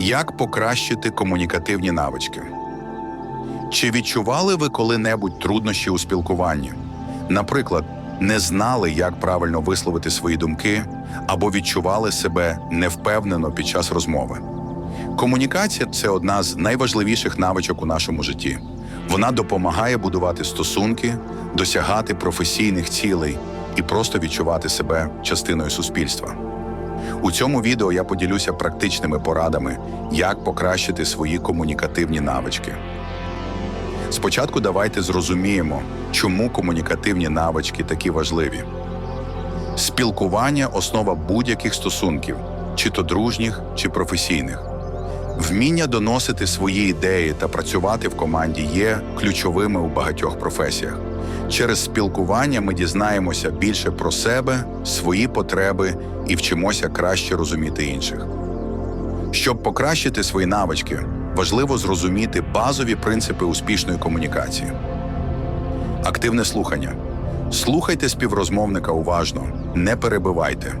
Як покращити комунікативні навички? Чи відчували ви коли-небудь труднощі у спілкуванні? Наприклад, не знали, як правильно висловити свої думки, або відчували себе невпевнено під час розмови. Комунікація це одна з найважливіших навичок у нашому житті. Вона допомагає будувати стосунки, досягати професійних цілей і просто відчувати себе частиною суспільства. У цьому відео я поділюся практичними порадами, як покращити свої комунікативні навички. Спочатку давайте зрозуміємо, чому комунікативні навички такі важливі. Спілкування основа будь-яких стосунків, чи то дружніх, чи професійних. Вміння доносити свої ідеї та працювати в команді є ключовими у багатьох професіях. Через спілкування ми дізнаємося більше про себе, свої потреби і вчимося краще розуміти інших. Щоб покращити свої навички, важливо зрозуміти базові принципи успішної комунікації. Активне слухання. Слухайте співрозмовника уважно, не перебивайте.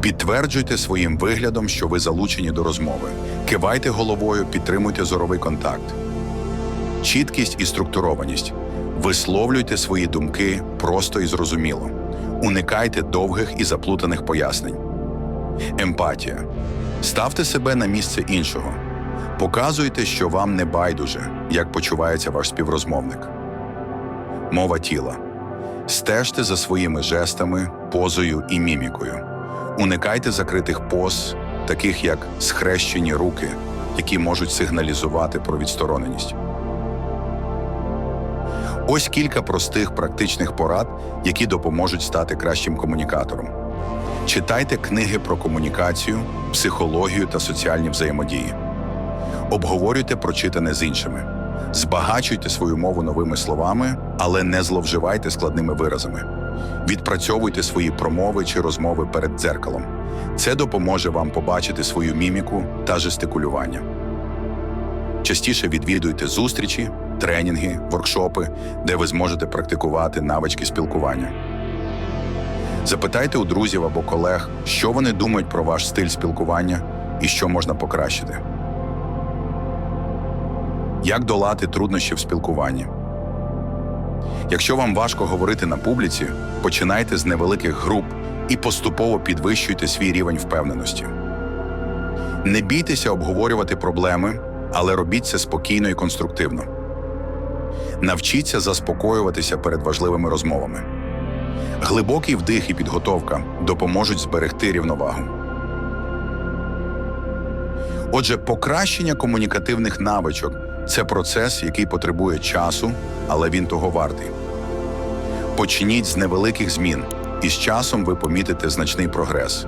Підтверджуйте своїм виглядом, що ви залучені до розмови. Кивайте головою, підтримуйте зоровий контакт. Чіткість і структурованість. Висловлюйте свої думки просто і зрозуміло. Уникайте довгих і заплутаних пояснень. Емпатія. Ставте себе на місце іншого. Показуйте, що вам не байдуже, як почувається ваш співрозмовник. Мова тіла. Стежте за своїми жестами, позою і мімікою. Уникайте закритих поз, таких як схрещені руки, які можуть сигналізувати про відстороненість. Ось кілька простих практичних порад, які допоможуть стати кращим комунікатором. Читайте книги про комунікацію, психологію та соціальні взаємодії. Обговорюйте прочитане з іншими. Збагачуйте свою мову новими словами, але не зловживайте складними виразами. Відпрацьовуйте свої промови чи розмови перед дзеркалом. Це допоможе вам побачити свою міміку та жестикулювання. Частіше відвідуйте зустрічі, тренінги, воркшопи, де ви зможете практикувати навички спілкування. Запитайте у друзів або колег, що вони думають про ваш стиль спілкування і що можна покращити. Як долати труднощі в спілкуванні? Якщо вам важко говорити на публіці, починайте з невеликих груп і поступово підвищуйте свій рівень впевненості. Не бійтеся обговорювати проблеми, але робіть це спокійно і конструктивно. Навчіться заспокоюватися перед важливими розмовами. Глибокий вдих і підготовка допоможуть зберегти рівновагу. Отже, покращення комунікативних навичок це процес, який потребує часу, але він того вартий. Почніть з невеликих змін, і з часом ви помітите значний прогрес.